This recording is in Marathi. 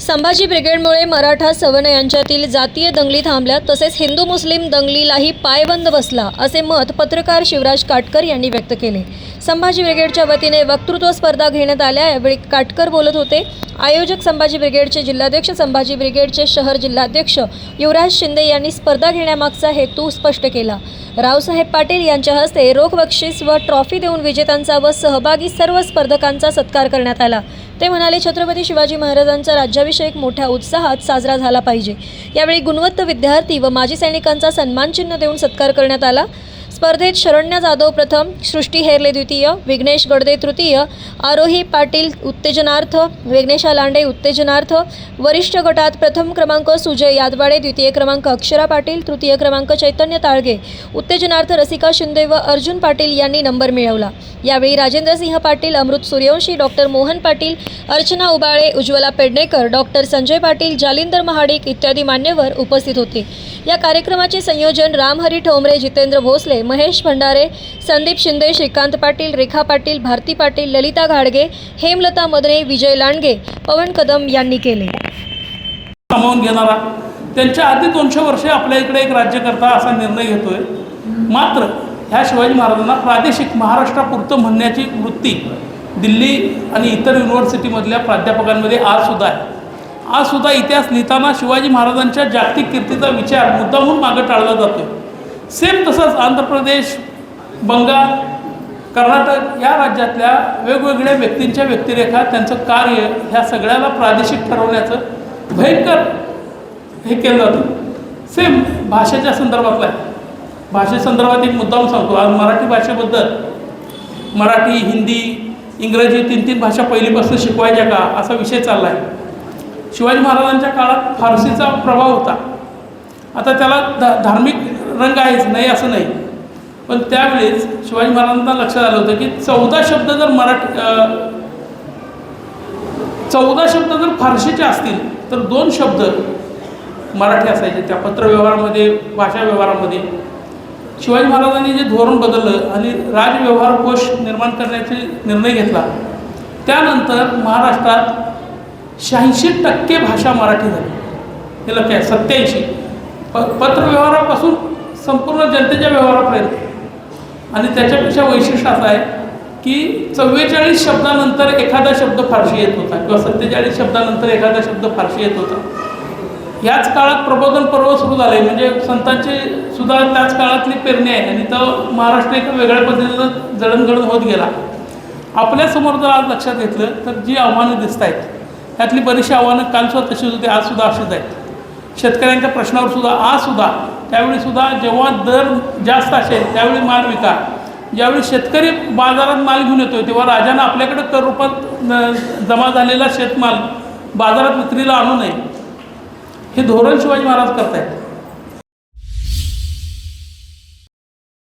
संभाजी ब्रिगेडमुळे मराठा सवर्ण यांच्यातील जातीय दंगली थांबल्या तसेच हिंदू मुस्लिम दंगलीलाही पायबंद बसला असे मत पत्रकार शिवराज काटकर यांनी व्यक्त केले. संभाजी ब्रिगेडच्या वतीने वक्तृत्व स्पर्धा घेण्यात आल्या. यावेळी काटकर बोलत होते आयोजक संभाजी ब्रिगेडचे जिल्हाध्यक्ष संभाजी ब्रिगेडचे शहर जिल्हाध्यक्ष युवराज शिंदे यांनी स्पर्धा घेण्यामागचा हेतू स्पष्ट केला. रावसाहेब पाटील यांच्या हस्ते रोख बक्षीस व ट्रॉफी देऊन विजेत्यांचा व सहभागी सर्व स्पर्धकांचा सत्कार करण्यात आला. ते म्हणाले छत्रपती शिवाजी महाराजांचा राज्याभिषेक मोठ्या उत्साहात साजरा झाला पाहिजे. यावेळी गुणवत्त विद्यार्थी व माजी सैनिकांचा सन्मानचिन्ह देऊन सत्कार करण्यात आला. स्पर्धेत शरण्या जाधव प्रथम सृष्टी हेरले द्वितीय विघ्नेश गडदे तृतीय आरोही पाटील उत्तेजनार्थ विघ्नेशा लांडे उत्तेजनार्थ वरिष्ठ गटात प्रथम क्रमांक सुजय यादवाडे द्वितीय क्रमांक अक्षरा पाटील तृतीय क्रमांक चैतन्य ताळगे. उत्तेजनार्थ रसिका शिंदे व अर्जुन पाटील यांनी नंबर मिळवला. यावेळी राजेंद्रसिंह पाटील अमृत सूर्यवंशी डॉक्टर मोहन पाटील अर्चना उबाळे उज्ज्वला पेडणेकर डॉक्टर संजय पाटील जालिंदर महाडिक इत्यादी मान्यवर उपस्थित होते. या कार्यक्रमाचे संयोजन रामहरी ठोंबरे जितेंद्र भोसले महेश भंडारे संदीप शिंदे श्रीकांत पाटील रेखा पाटील भारती पाटील ललिता घाडगे हेमलता मदने विजय लांडगे पवन कदम यांनी केले. सामावून घेणारा त्यांच्या आधी दोनशे वर्षे आपल्या इकडे एक राज्यकर्ता असा निर्णय घेतोय. मात्र ह्या शिवाजी महाराजांना प्रादेशिक महाराष्ट्रापुरतं म्हणण्याची वृत्ती दिल्ली आणि इतर युनिव्हर्सिटीमधल्या प्राध्यापकांमध्ये आजसुद्धा आहे. आजसुद्धा इतिहास लिहिताना शिवाजी महाराजांच्या जागतिक कीर्तीचा विचार मुद्दामून मागं टाळला जातो सेम तसंच आंध्र प्रदेश बंगाल कर्नाटक या राज्यातल्या वेगवेगळ्या व्यक्तींच्या व्यक्तिरेखा त्यांचं कार्य ह्या सगळ्याला प्रादेशिक ठरवण्याचं भयंकर हे केलं जातं. सेम भाषेच्या संदर्भातला आहे. भाषेसंदर्भात एक मुद्दाम सांगतो. आज मराठी भाषेबद्दल मराठी हिंदी इंग्रजी तीन तीन भाषा पहिलीपासून शिकवायच्या का असा विषय चालला आहे. शिवाजी महाराजांच्या काळात फारसीचा प्रभाव होता. आता त्याला धा धार्मिक रंग आहेच नाही असं नाही. पण त्यावेळेस शिवाजी महाराजांना लक्षात आलं होतं की चौदा शब्द जर मराठी चौदा शब्द जर फारशीचे असतील तर दोन शब्द मराठी असायचे त्या पत्रव्यवहारामध्ये भाषा व्यवहारामध्ये. शिवाजी महाराजांनी जे धोरण बदललं आणि राजव्यवहार कोश निर्माण करण्याचे निर्णय घेतला त्यानंतर महाराष्ट्रात शहाऐंशी टक्के भाषा मराठी झाली. हे लक्षात सत्याऐंशी. प पत्रव्यवहारापासून संपूर्ण जनतेच्या व्यवहारापर्यंत आणि त्याच्यापेक्षा वैशिष्ट्य असं आहे की चव्वेचाळीस शब्दानंतर एखादा शब्द फारशी येत होता किंवा सत्तेचाळीस शब्दानंतर एखादा शब्द फारशी येत होता. याच काळात प्रबोधन पर्व सुरू झाले म्हणजे संतांची सुद्धा त्याच काळातली पेरणी आहे. आणि तो महाराष्ट्र एका वेगळ्या पद्धतीनं जडणघडण होत गेला. आपल्यासमोर जर आज लक्षात घेतलं तर जी आव्हानं दिसत आहेत त्यातली बरीचशी आव्हानं कालसुद्धा तशीच होती आजसुद्धा अशीच आहेत. शेतकऱ्यांच्या प्रश्नावर सुद्धा आजसुद्धा त्यावेळी सुद्धा जेव्हा दर जास्त असेल त्यावेळी माल विका. ज्यावेळी शेतकरी बाजारात माल घेऊन येतो तेव्हा राजानं आपल्याकडे कर रूपात न- जमा झालेला शेतमाल बाजारात विक्रीला आणू नये. हे धोरण शिवाजी महाराज करतायत.